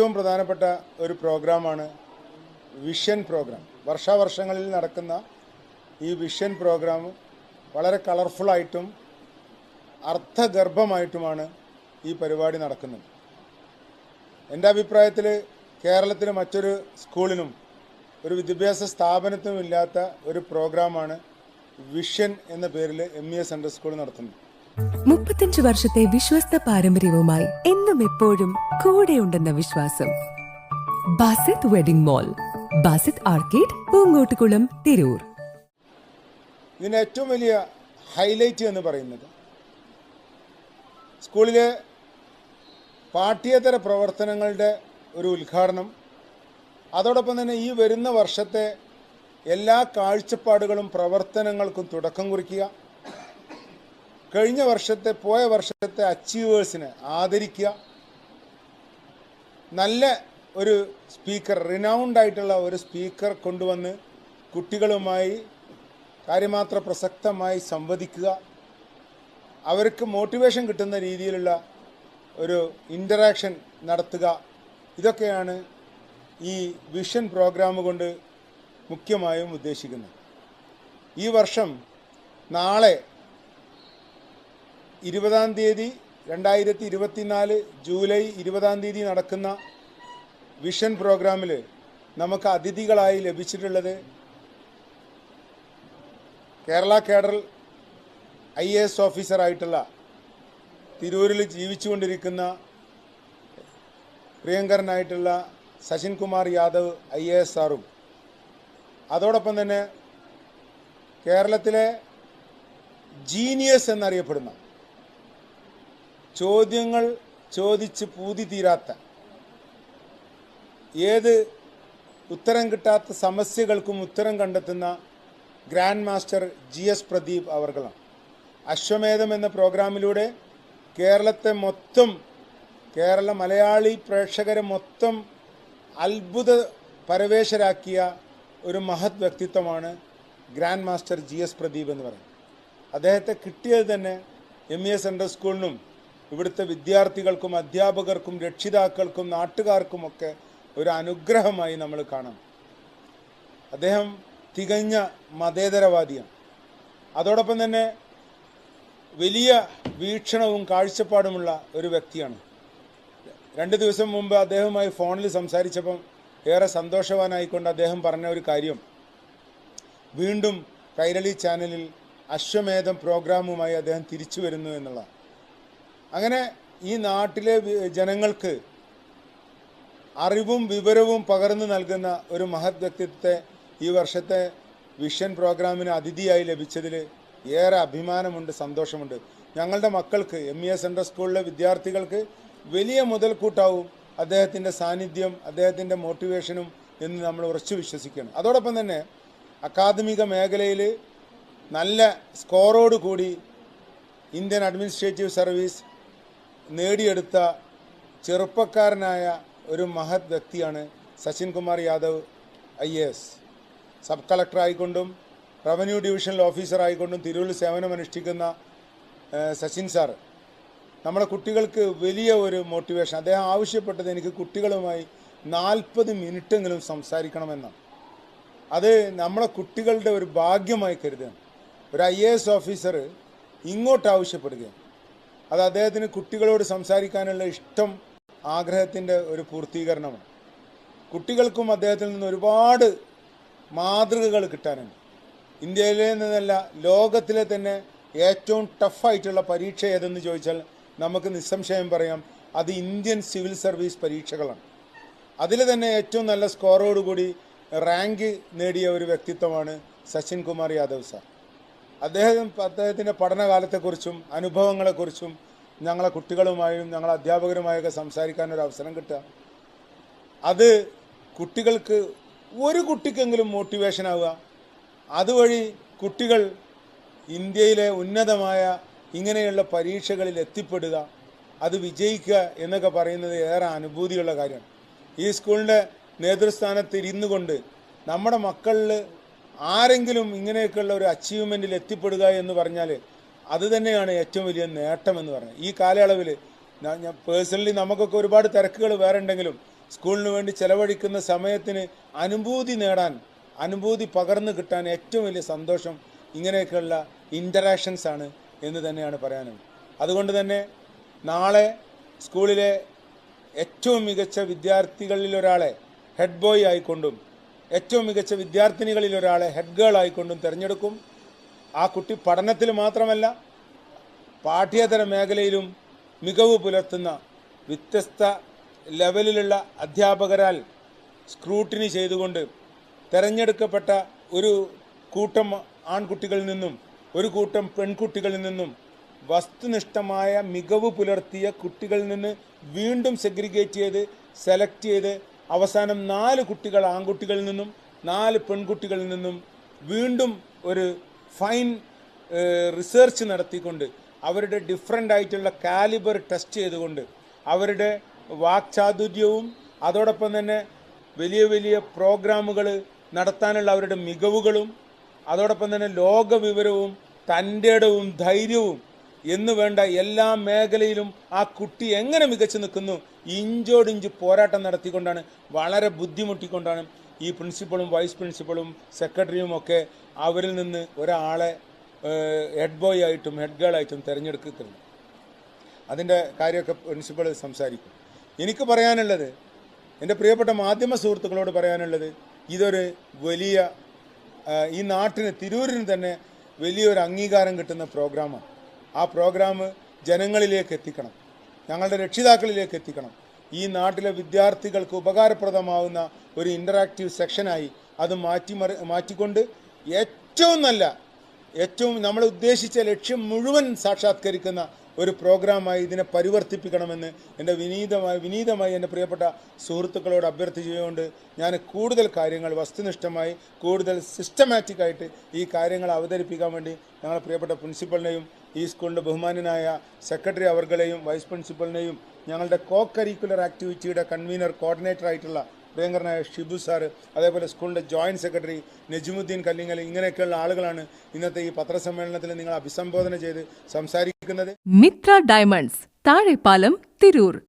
ഏറ്റവും പ്രധാനപ്പെട്ട ഒരു പ്രോഗ്രാമാണ് വിഷൻ പ്രോഗ്രാം. വർഷാവർഷങ്ങളിൽ നടക്കുന്ന ഈ വിഷൻ പ്രോഗ്രാം വളരെ കളർഫുള്ളായിട്ടും അർത്ഥഗർഭമായിട്ടുമാണ് ഈ പരിപാടി നടക്കുന്നത്. എന്റെ അഭിപ്രായത്തിൽ കേരളത്തിലെ മറ്റൊരു സ്കൂളിനും ഒരു വിദ്യാഭ്യാസ സ്ഥാപനത്തിനും ഇല്ലാത്ത ഒരു പ്രോഗ്രാമാണ് വിഷൻ എന്ന പേരിൽ M E S central school നടത്തുന്നത്. മുപ്പത്തഞ്ച് വർഷത്തെ വിശ്വസ്ത പാരമ്പര്യവുമായി എന്നും എപ്പോഴും കൂടെയുണ്ടെന്ന വിശ്വാസം. Basith wedding mall Basith arcade Poonkottukulam Tirur. ഇതിന് ഏറ്റവും വലിയ ഹൈലൈറ്റ് എന്ന് പറയുന്നത് സ്കൂളിലെ പാഠ്യേതര പ്രവർത്തനങ്ങളുടെ ഒരു ഉദ്ഘാടനം അതോടൊപ്പം തന്നെ ഈ വരുന്ന വർഷത്തെ എല്ലാ കാഴ്ചപ്പാടുകളും പ്രവർത്തനങ്ങൾക്കും തുടക്കം കുറിക്കുക കഴിഞ്ഞ വർഷത്തെ പോയ വർഷത്തെ അച്ചീവേഴ്സിനെ ആദരിക്കുക. നല്ല ഒരു സ്പീക്കർ റിനൗണ്ട് ആയിട്ടുള്ള ഒരു സ്പീക്കർ കൊണ്ടുവന്ന് കുട്ടികളുമായി കാര്യമാത്ര പ്രസക്തമായി സംവദിക്കുക. അവർക്ക് മോട്ടിവേഷൻ കിട്ടുന്ന രീതിയിലുള്ള ഒരു ഇന്ററാക്ഷൻ നടത്തുക. ഇതൊക്കെയാണ് ഈ വിഷൻ പ്രോഗ്രാം കൊണ്ട് മുഖ്യമായും ഉദ്ദേശിക്കുന്നത്. ഈ വർഷം നാളെ ഇരുപതാം തീയതി രണ്ടായിരത്തി ഇരുപത്തിനാല് ജൂലൈ ഇരുപതാം തീയതി നടക്കുന്ന വിഷൻ പ്രോഗ്രാമിൽ നമുക്ക് അതിഥികളായി ലഭിച്ചിട്ടുള്ളത് Kerala cadre I A S ഓഫീസറായിട്ടുള്ള തിരൂരിൽ ജീവിച്ചുകൊണ്ടിരിക്കുന്ന പ്രിയങ്കരനായിട്ടുള്ള Sachin Kumar Yadav I A S ആറും അതോടൊപ്പം തന്നെ കേരളത്തിലെ ജീനിയസ് എന്നറിയപ്പെടുന്ന ചോദ്യങ്ങൾ ചോദിച്ച് പൂതി തീരാത്ത ഏത് ഉത്തരം കിട്ടാത്ത സമസ്യകൾക്കും ഉത്തരം കണ്ടെത്തുന്ന grand master G S Pradeep അവർകളാണ്. അശ്വമേധം എന്ന പ്രോഗ്രാമിലൂടെ കേരളത്തെ മൊത്തം കേരള മലയാളി പ്രേക്ഷകരെ മൊത്തം അത്ഭുത പരവേശരാക്കിയ ഒരു മഹത് വ്യക്തിത്വമാണ് grand master G S Pradeep എന്ന് പറയുന്നത്. അദ്ദേഹത്തെ കിട്ടിയത് തന്നെ എം ഇ എസ് സെൻട്രൽ സ്കൂളിനും ഇവിടുത്തെ വിദ്യാർത്ഥികൾക്കും അധ്യാപകർക്കും രക്ഷിതാക്കൾക്കും നാട്ടുകാർക്കുമൊക്കെ ഒരു അനുഗ്രഹമായി നമ്മൾ കാണാം. അദ്ദേഹം തികഞ്ഞ മതേതരവാദിയാണ്. അതോടൊപ്പം തന്നെ വലിയ വീക്ഷണവും കാഴ്ചപ്പാടുമുള്ള ഒരു വ്യക്തിയാണ്. രണ്ട് ദിവസം മുമ്പ് അദ്ദേഹവുമായി ഫോണിൽ സംസാരിച്ചപ്പം ഏറെ സന്തോഷവാനായിക്കൊണ്ട് അദ്ദേഹം പറഞ്ഞ ഒരു കാര്യം. വീണ്ടും കൈരളി ചാനലിൽ അശ്വമേധം പ്രോഗ്രാമുമായി അദ്ദേഹം തിരിച്ചു വരുന്നു എന്നുള്ള അങ്ങനെ ഈ നാട്ടിലെ ജനങ്ങൾക്ക് അറിവും വിവരവും പകർന്നു നൽകുന്ന ഒരു മഹത് വ്യക്തിത്വത്തെ ഈ വർഷത്തെ വിഷൻ പ്രോഗ്രാമിന് അതിഥിയായി ലഭിച്ചതിൽ ഏറെ അഭിമാനമുണ്ട് സന്തോഷമുണ്ട്. ഞങ്ങളുടെ മക്കൾക്ക് എം ഇ എസ് സെൻട്രൽ സ്കൂളിലെ വിദ്യാർത്ഥികൾക്ക് വലിയ മുതൽക്കൂട്ടാവും അദ്ദേഹത്തിന്റെ സാന്നിധ്യം അദ്ദേഹത്തിന്റെ മോട്ടിവേഷനും എന്ന് നമ്മൾ ഉറച്ചു വിശ്വസിക്കണം. അതോടൊപ്പം തന്നെ അക്കാദമിക മേഖലയിൽ നല്ല സ്കോറോട് കൂടി ഇന്ത്യൻ അഡ്മിനിസ്ട്രേറ്റീവ് സർവീസ് നേടിയെടുത്ത ചെറുപ്പക്കാരനായ ഒരു മഹത് വ്യക്തിയാണ് Sachin Kumar Yadav I A S. Sub collector ആയിക്കൊണ്ടും revenue divisional officer ആയിക്കൊണ്ടും തിരൂരിൽ സേവനമനുഷ്ഠിക്കുന്ന സച്ചിൻ സാർ നമ്മുടെ കുട്ടികൾക്ക് വലിയ ഒരു മോട്ടിവേഷൻ അദ്ദേഹം ആവശ്യപ്പെട്ടത് എനിക്ക് കുട്ടികളുമായി നാൽപ്പത് മിനിറ്റെങ്കിലും സംസാരിക്കണമെന്നാണ്. അത് നമ്മളെ കുട്ടികളുടെ ഒരു ഭാഗ്യമായി കരുതുകയാണ്. ഒരു ഐ എ എസ് ഓഫീസർ ഇങ്ങോട്ട് ആവശ്യപ്പെടുകയാണ്. അത് അദ്ദേഹത്തിന് കുട്ടികളോട് സംസാരിക്കാനുള്ള ഇഷ്ടം ആഗ്രഹത്തിന്റെ ഒരു പൂർത്തീകരണമാണ്. കുട്ടികൾക്കും അദ്ദേഹത്തിൽ നിന്ന് ഒരുപാട് മാതൃകകൾ കിട്ടാനുണ്ട്. ഇന്ത്യയിലെ നിന്നല്ല ലോകത്തിലെ തന്നെ ഏറ്റവും ടഫായിട്ടുള്ള പരീക്ഷ ഏതെന്ന് ചോദിച്ചാൽ നമുക്ക് നിസ്സംശയം പറയാം അത് ഇന്ത്യൻ സിവിൽ സർവീസ് പരീക്ഷകളാണ്. അതിൽ തന്നെ ഏറ്റവും നല്ല സ്കോറോടുകൂടി റാങ്ക് നേടിയ ഒരു വ്യക്തിത്വമാണ് സച്ചിൻ കുമാർ യാദവ് സാർ. അദ്ദേഹം അദ്ദേഹത്തിന്റെ പഠനകാലത്തെക്കുറിച്ചും അനുഭവങ്ങളെക്കുറിച്ചും ഞങ്ങളെ കുട്ടികളുമായും ഞങ്ങളെ അധ്യാപകരുമായൊക്കെ സംസാരിക്കാൻ ഒരു അവസരം കിട്ടുക. അത് കുട്ടികൾക്ക് ഒരു കുട്ടിക്കെങ്കിലും മോട്ടിവേഷൻ ആവുക. അതുവഴി കുട്ടികൾ ഇന്ത്യയിലെ ഉന്നതമായ ഇങ്ങനെയുള്ള പരീക്ഷകളിൽ എത്തിപ്പെടുക അത് വിജയിക്കുക എന്നൊക്കെ പറയുന്നത് ഏറെ അനുഭൂതിയുള്ള കാര്യമാണ്. ഈ സ്കൂളിന്റെ നേതൃസ്ഥാനത്ത് ഇരുന്നു കൊണ്ട് നമ്മുടെ മക്കളിൽ ആരെങ്കിലും ഇങ്ങനെയൊക്കെയുള്ള ഒരു അച്ചീവ്മെന്റിൽ എത്തിപ്പെടുക എന്ന് പറഞ്ഞാൽ അത് തന്നെയാണ് ഏറ്റവും വലിയ നേട്ടം എന്ന് പറയുന്നത് ഈ കാലയളവിൽ ഞാൻ പേഴ്സണലി നമുക്കൊക്കെ ഒരുപാട് തിരക്കുകൾ വേറെ ഉണ്ടെങ്കിലും സ്കൂളിന് വേണ്ടി ചെലവഴിക്കുന്ന സമയത്തിന് അനുഭൂതി നേടാൻ അനുഭൂതി പകർന്നു കിട്ടാൻ ഏറ്റവും വലിയ സന്തോഷം ഇങ്ങനെയൊക്കെയുള്ള ഇന്ററാക്ഷൻസ് ആണ് എന്ന് തന്നെയാണ് പറയാനുള്ളത് അതുകൊണ്ട് തന്നെ നാളെ സ്കൂളിലെ ഏറ്റവും മികച്ച വിദ്യാർത്ഥികളിൽ ഒരാളെ ഹെഡ് ബോയ് ആയിക്കൊണ്ടും ഏറ്റവും മികച്ച വിദ്യാർത്ഥിനികളിൽ ഒരാളെ ഹെഡ് ഗേൾ ആയിക്കൊണ്ടും തിരഞ്ഞെടുക്കും. ആ കുട്ടി പഠനത്തിൽ മാത്രമല്ല പാഠ്യേതര മേഖലയിലും മികവ് പുലർത്തുന്ന വ്യത്യസ്ത ലെവലിലുള്ള അധ്യാപകരാൽ സ്ക്രൂട്ടിനി ചെയ്തുകൊണ്ട് തിരഞ്ഞെടുക്കപ്പെട്ട ഒരു കൂട്ടം ആൺകുട്ടികളിൽ നിന്നും ഒരു കൂട്ടം പെൺകുട്ടികളിൽ നിന്നും വസ്തുനിഷ്ഠമായ മികവ് പുലർത്തിയ കുട്ടികളിൽ നിന്ന് വീണ്ടും സെഗ്രിഗേറ്റ് ചെയ്ത് സെലക്ട് ചെയ്ത് അവസാനം നാല് കുട്ടികൾ ആൺകുട്ടികളിൽ നിന്നും നാല് പെൺകുട്ടികളിൽ നിന്നും വീണ്ടും ഒരു ഫൈൻ റിസർച്ച് നടത്തിക്കൊണ്ട് അവരുടെ ഡിഫറെന്റ് ആയിട്ടുള്ള കാലിബർ ടെസ്റ്റ് ചെയ്തുകൊണ്ട് അവരുടെ വാക്ചാതുര്യവും അതോടൊപ്പം തന്നെ വലിയ വലിയ പ്രോഗ്രാമുകൾ നടത്താനുള്ള അവരുടെ മികവുകളും അതോടൊപ്പം തന്നെ ലോകവിവരവും തന്റെ ധൈര്യവും എന്ന് വേണ്ട എല്ലാ മേഖലയിലും ആ കുട്ടി എങ്ങനെ മികച്ചു നിൽക്കുന്നു? ഇഞ്ചോടിഞ്ച് പോരാട്ടം നടത്തിക്കൊണ്ടാണ് വളരെ ബുദ്ധിമുട്ടിക്കൊണ്ടാണ് ഈ പ്രിൻസിപ്പളും വൈസ് പ്രിൻസിപ്പളും സെക്രട്ടറിയും ഒക്കെ അവരിൽ നിന്ന് ഒരാളെ ഹെഡ് ബോയ് ആയിട്ടും ഹെഡ് ഗേൾ ആയിട്ടും തിരഞ്ഞെടുക്കുന്നത് അതിന്റെ കാര്യമൊക്കെ പ്രിൻസിപ്പൾ സംസാരിക്കും. എനിക്ക് പറയാനുള്ളത് എന്റെ പ്രിയപ്പെട്ട മാധ്യമ സുഹൃത്തുക്കളോട് പറയാനുള്ളത് ഇതൊരു വലിയ ഈ നാട്ടിന് തിരൂരിന് തന്നെ വലിയൊരു അംഗീകാരം കിട്ടുന്ന പ്രോഗ്രാമാണ്. ആ പ്രോഗ്രാം ജനങ്ങളിലേക്ക് എത്തിക്കണം. ഞങ്ങളുടെ രക്ഷിതാക്കളിലേക്ക് എത്തിക്കണം. ഈ നാട്ടിലെ വിദ്യാർത്ഥികൾക്ക് ഉപകാരപ്രദമാവുന്ന ഒരു ഇന്ററാക്റ്റീവ് സെക്ഷനായി അത് മാറ്റി മാറ്റിക്കൊണ്ട് ഏറ്റവും നല്ല ഏറ്റവും നമ്മൾ ഉദ്ദേശിച്ച ലക്ഷ്യം മുഴുവൻ സാക്ഷാത്കരിക്കുന്ന ഒരു പ്രോഗ്രാമായി ഇതിനെ പരിവർത്തിപ്പിക്കണമെന്ന് എന്റെ വിനീതമായി വിനീതമായി എന്റെ പ്രിയപ്പെട്ട സുഹൃത്തുക്കളോട് അഭ്യർത്ഥിച്ചുകൊണ്ട് ഞാൻ കൂടുതൽ കാര്യങ്ങൾ വസ്തുനിഷ്ഠമായി കൂടുതൽ സിസ്റ്റമാറ്റിക്കായിട്ട് ഈ കാര്യങ്ങൾ അവതരിപ്പിക്കാൻ വേണ്ടി ഞങ്ങളുടെ പ്രിയപ്പെട്ട പ്രിൻസിപ്പളിനെയും ഈ സ്കൂളിന്റെ ബഹുമാനനായ സെക്രട്ടറി അവർകളെയും വൈസ് പ്രിൻസിപ്പലിനെയും ഞങ്ങളുടെ കോ കരിക്കുലർ ആക്ടിവിറ്റിയുടെ കൺവീനർ കോർഡിനേറ്റർ ആയിട്ടുള്ള പ്രിയങ്കരനായ ഷിബു സാറ് അതേപോലെ സ്കൂളിന്റെ ജോയിന്റ് സെക്രട്ടറി നജുമുദ്ദീൻ കല്ലിങ്ങൽ ഇങ്ങനെയൊക്കെയുള്ള ആളുകളാണ് ഇന്നത്തെ ഈ പത്രസമ്മേളനത്തിൽ നിങ്ങൾ അഭിസംബോധന ചെയ്ത് സംസാരിക്കുന്നത്. മിത്ര ഡയമണ്ട്സ് താഴെപ്പാലം തിരൂർ.